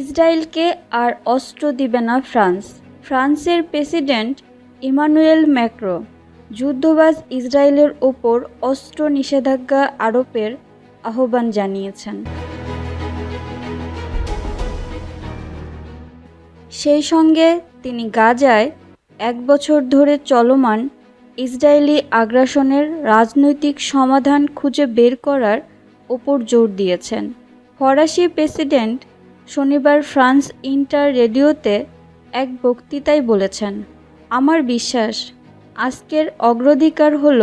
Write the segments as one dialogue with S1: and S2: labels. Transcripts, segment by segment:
S1: ইসরায়েলকে আর অস্ত্র দিবে না ফ্রান্স। ফ্রান্সের প্রেসিডেন্ট ইমানুয়েল ম্যাক্রো যুদ্ধবাজ ইসরায়েলের ওপর অস্ত্র নিষেধাজ্ঞা আরোপের আহ্বান জানিয়েছেন। সেই সঙ্গে তিনি গাজায় এক বছর ধরে চলমান ইসরায়েলি আগ্রাসনের রাজনৈতিক সমাধান খুঁজে বের করার ওপর জোর দিয়েছেন। ফরাসি প্রেসিডেন্ট শনিবার ফ্রান্স ইন্টার রেডিওতে এক বক্তৃতায় বলেছেন, আমার বিশ্বাস, আজকের অগ্রাধিকার হল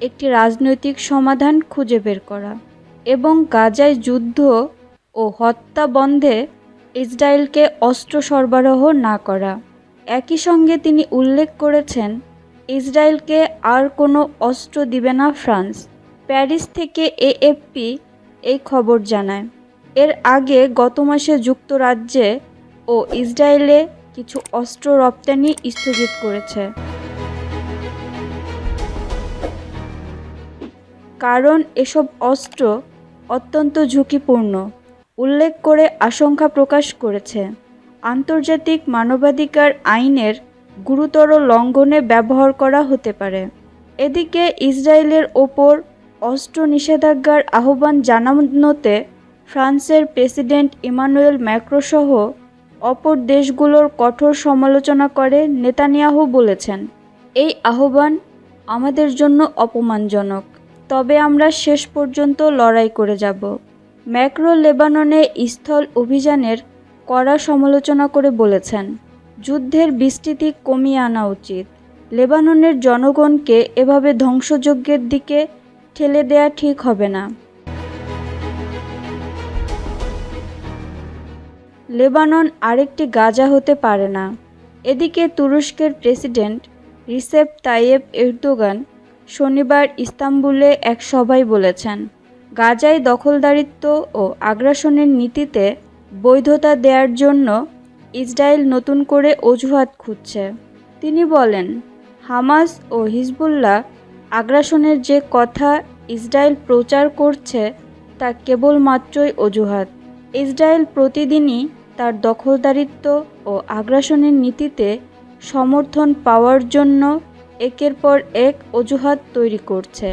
S1: একটি রাজনৈতিক সমাধান খুঁজে বের করা এবং গাজায় যুদ্ধ ও হত্যা বন্ধে ইসরায়েলকে অস্ত্র সরবরাহ না করা। একই সঙ্গে তিনি উল্লেখ করেছেন, ইসরায়েলকে আর কোনো অস্ত্র দিবে না ফ্রান্স। প্যারিস থেকে এএফপি এই খবর জানায়। এর আগে গত মাসে যুক্তরাজ্যে ও ইসরায়েলে কিছু অস্ত্র রপ্তানি স্থগিত করেছে। কারণ এসব অস্ত্র অত্যন্ত ঝুঁকিপূর্ণ, উল্লেখ করে আশঙ্কা প্রকাশ করেছে। আন্তর্জাতিক মানবাধিকার আইনের গুরুতর লঙ্ঘনে ব্যবহার করা হতে পারে। এদিকে ইসরায়েলের ওপর অস্ত্র নিষেধাজ্ঞার আহ্বান জানানোতে ফ্রান্সের প্রেসিডেন্ট ইমানুয়েল ম্যাক্রোসহ অপর দেশগুলোর কঠোর সমালোচনা করে নেতানিয়াহু বলেছেন, এই আহ্বান আমাদের জন্য অপমানজনক। তবে আমরা শেষ পর্যন্ত লড়াই করে যাব। ম্যাক্রো লেবাননে স্থল অভিযানের কড়া সমালোচনা করে বলেছেন, যুদ্ধের বিস্তৃতি কমিয়ে আনা উচিত। লেবাননের জনগণকে এভাবে ধ্বংসযজ্ঞের দিকে ঠেলে দেয়া ঠিক হবে না। লেবানন আরেকটি গাজা হতে পারে না। এদিকে তুরস্কের প্রেসিডেন্ট রিসেপ তাইয়েব এরদোগান শনিবার ইস্তাম্বুলে এক সভায় বলেছেন, গাজায় দখলদারিত্ব ও আগ্রাসনের নীতিতে বৈধতা দেওয়ার জন্য ইসরায়েল নতুন করে অজুহাত খুঁজছে। তিনি বলেন, হামাস ও হিজবুল্লাহ আগ্রাসনের যে কথা ইসরায়েল প্রচার করছে তা কেবলমাত্রই অজুহাত। ইসরায়েল প্রতিদিনই তার দখলদারিত্ব ও আগ্রাসনের নীতিতে সমর্থন পাওয়ার জন্য একের পর এক অজুহাত তৈরি করছে।